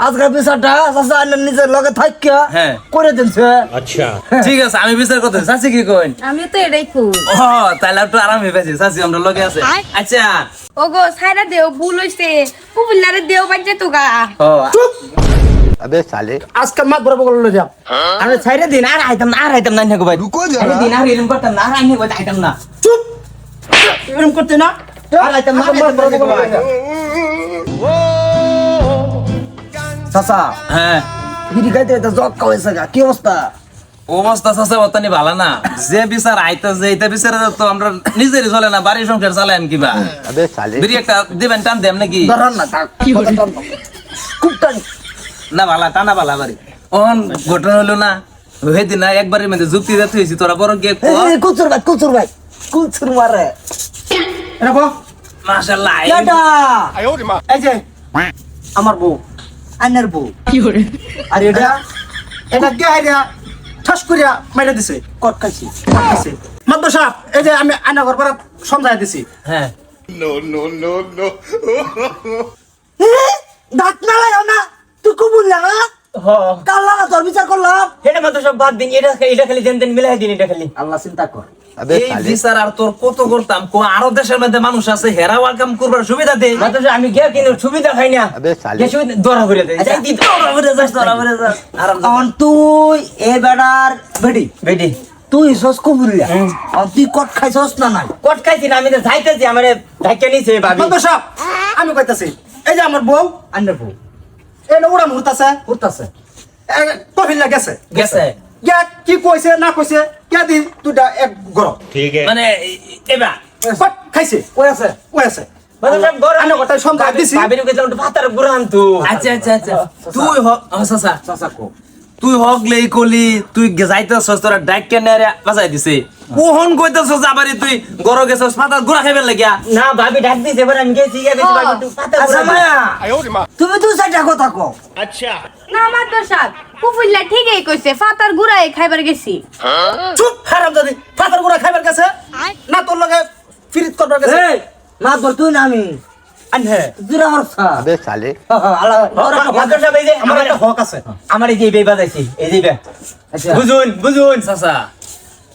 আজকাল বিচারটা চাচা আন্নার নিজের লগে থাকিয়া হ্যাঁ। করে দিনছে আচ্ছা। হ্যাঁ। ঠিক আছে আমি বিচার করতে চাচি কি কইন? আমি তো এটাই কই। ও তাহলে একটু আরাম হয়ে গেছে চাচি আমরা লগে আছে। আচ্ছা। গো সাইরা দেও ভুল হইছে। পুপুলারে দেও বাজে তো গা। ও। আবে সালে। আজকাল মা বড় বড় লই যাও। হ্যাঁ। আমি সাইরা দিন আর আইতাম না আর আইতাম না নাকো ভাই রুকো যা আরে দিন আর এরকম করতাম না আর আইনি ভাই আইতাম না। চুপ। এরকম করতে না। আর আইতাম না বড় বড় লই যাও। চাচা হ্যাঁ। খাইতে এটা কি অবস্থা? অবস্থা চাচা অতনি ভালো না। যে বিচার আইতা যে এটা বিচার তো আমরা নিজেরই চলে না বাড়ির সংসার চালাইন কিবা। বিড়ি একটা দিবেন টান নাকি? না কি খুব টান। না ভালা টানা ভালা বাড়ি। অন ঘটনা হলো না হইতে না একবারের মধ্যে যুক্তি দিতে হয়েছি তোরা বড় গে কুচুর ভাই কুচুর ভাই কুচুর মারে। রাখো আমার বউ। আইনের বউ। আর এটা এটা হাইরা ঠাস করিয়া মাইরা দিছে। কট খাইছি কট খাইছে। মাদ্র সাহেব এই যে আমি আয়না ঘর পরে সমঝাই দিছি। হ্যাঁ। দাঁত না লাগাও না। তুই কবুল লাগা কাল লাগা তোর বিচার করলাম? এটা বাদ দিন এটা এটা খালি দেন দেন মিলাই দিন এটা খালি। আল্লাহ চিন্তা কর। তোর কত করতাম? আরও দেশের মধ্যে মানুষ আছে হেরা করবার সুবিধা আমি সুবিধা খাই না। আচ্ছা, তুই তুই সস আর তুই কট খাইছস না না কট খাইছি না আমি যাইতেছি আমার নিছে ভাবি। তো সব আমি কইতাছি এই যে আমার বউ আন্ডার বউ। এ না উড়ান উঠতাছে উড়তাছে কফিল গেছে। গেছে। গেছে কি কইছে না কইছে কে দি দুটা এক গরম মানে এবা বাট খাইছে ওই আছে ওই আছে। মানে সব গরম আইনের কথা সন্ধ্যা দিছি। ভাবির কইলাম একটু ভাতার গুড় আনতু। আচ্ছা আচ্ছা আচ্ছা। তুই হক চাচা। চাচা কো। তুই হক লেই কলি তুই যাইতেছস সস্তরা ডাইক কেনে বাজাই দিছে। কোহন কইতাছ যাবারি তুই গরো গেছস পাতা গুড়া খাইবে লাগিয়া? না ভাবি ডাক দিছে এবার আমি গেছি গেছি ভাবি তুই পাতা গুড়া মায়া আচ্ছা, তুমি তো সাইটা কথা কও। আচ্ছা। না আমার দশাত কুফুল্লা ঠিকই কইছে পাতার গুড়াই খাইবার গেছি। চুপ হারাম দাদি পাতার গুড়া খাইবার গেছে না তোর লগে ফিরিত করবার গেছে। এই! না তুই না আমি। আমার বুঝুন বুঝুন চাচা।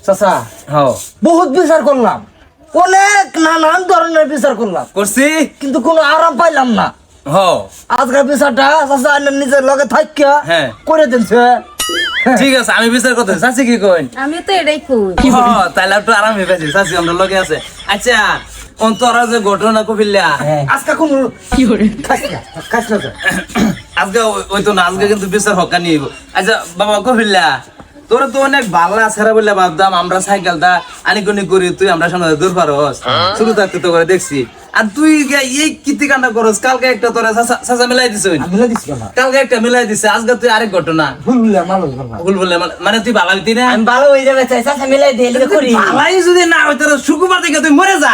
চাচা হও। বহুত বিচার করলাম। অনেক নানান ধরনের বিচার করলাম। করছি? কিন্তু কোনো আরাম পাইলাম না। হও। আজকের বিচারটা চাচা নিজের লগে থাকিয়া হ্যাঁ। করে দিনছে। ঠিক আছে আমি বিচার করতে চাচি কি কইন আমিও তো এটাই ও, তাহলে একটু আরাম হয়ে গেছে চাচি আমরা লগে আছে। আচ্ছা অন্তরা যে ঘটনা কপিল্লা আজকে কোনো না। তো। আজকে ওই- তো না আজকে কিন্তু বিচার হকা নিয়ে আচ্ছা বাবা কপিল্লা তোরা তো অনেক ভালো আছে বললে ভাবতাম আমরা সাইকেল দা আনিকুনি করি তুই আমরা সামনে দূর পারস। শুরু থাকতে তো করে দেখছি। আর তুই এই কীর্তি কাণ্ড করস কালকে একটা তোরা চাচা মিলাই দিছ কালকে একটা মিলাই দিছে আজকে তুই আরেক ঘটনা। ভুল বললে মানে- তুই ভালো হইতি না? আমি ভালো হয়ে যাবে চাই চাচা মিলাই দিয়ে করি ভালাই যদি না হইতো শুক্রবার থেকে তুই মরে যা।